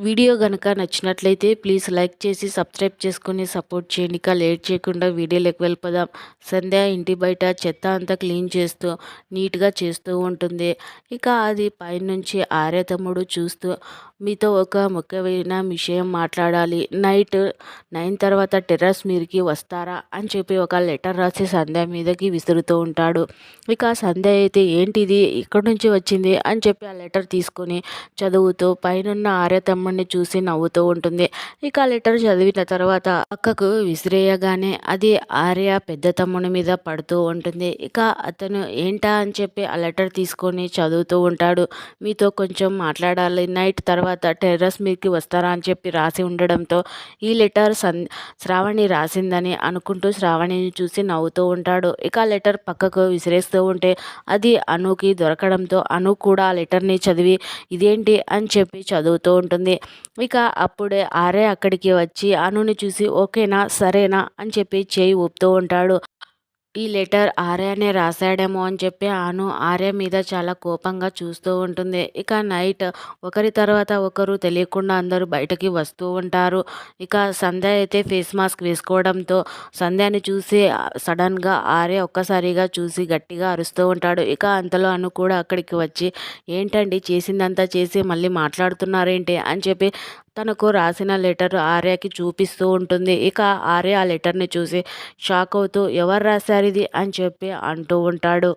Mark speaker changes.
Speaker 1: Video కనుక నచ్చినట్లయితే please like చేసి సబ్స్క్రైబ్ చేసుకొని సపోర్ట్ చేయండి. ఇక లేట్ చేయకుండా వీడియోలోకి వెళ్ళిపోదాం. సంధ్య ఇంటి బయట చెత్త అంతా క్లీన్ చేస్తూ నీట్గా చేస్తూ ఉంటుంది. ఇక అది పైనుంచి ఆర్య తమ్ముడు చూస్తూ మీతో ఒక ముఖ్యమైన విషయం మాట్లాడాలి. నైట్ నైన్ తర్వాత టెర్రస్ మీదకి వస్తారా? అని చెప్పి ఒక లెటర్ రాసి సంధ్య మీదకి విసురుతూ ఉంటాడు. ఇక సంధ్య అయితే ఏంటిది? ఇక్కడి నుంచి వచ్చింది? అని చెప్పి ఆ లెటర్ తీసుకొని చదువుతూ పైనున్న ఆర్య తమ్ముడిని చూసి నవ్వుతూ ఉంటుంది. ఇక ఆ లెటర్ చదివిన తర్వాత పక్కకు విసిరేయగానే అది ఆర్య పెద్ద తమ్ముని మీద పడుతూ ఉంటుంది. ఇక అతను ఏంటా అని చెప్పి ఆ లెటర్ తీసుకొని చదువుతూ ఉంటాడు. మీతో కొంచెం మాట్లాడాలి. నైట్ తర్వాత టెర్రస్ మీదకి వస్తారా అని చెప్పి రాసి ఉండడంతో ఈ లెటర్ సన్ శ్రావణి రాసిందని అనుకుంటూ శ్రావణిని చూసి నవ్వుతూ ఉంటాడు. ఇక ఆ లెటర్ పక్కకు విసిరేస్తూ ఉంటే అది అనుకి దొరకడంతో అను కూడా ఆ లెటర్ని చదివి ఇదేంటి అని చెప్పి చదువుతూ ఉంటుంది. ఇక అప్పుడే ఆర్య అక్కడికి వచ్చి అనుని చూసి ఓకేనా సరేనా అని చెప్పి చేయి ఊపుతూ ఉంటాడు. ఈ లెటర్ ఆర్యనే రాశాడేమో అని చెప్పి ఆను ఆర్య మీద చాలా కోపంగా చూస్తూ ఉంటుంది. ఇక నైట్ ఒకరి తర్వాత ఒకరు తెలియకుండా అందరూ బయటకి వస్తూ ఉంటారు. ఇక సంధ్య అయితే ఫేస్ మాస్క్ వేసుకోవడంతో సంధ్యాని చూసి సడన్గా ఆర్య ఒక్కసారిగా చూసి గట్టిగా అరుస్తూ ఉంటాడు. ఇక అంతలో అను కూడా అక్కడికి వచ్చి ఏంటండి? చేసిందంతా చేసి మళ్ళీ మాట్లాడుతున్నారేంటి? అని చెప్పి తనకు రాసిన లెటర్ ఆర్యకి చూపిస్తూ ఉంటుంది. ఇక ఆర్య ఆ లెటర్ని చూసి షాక్ అవుతూ ఎవరు రాశారు ఇది? అని చెప్పి అంటూ ఉంటాడు.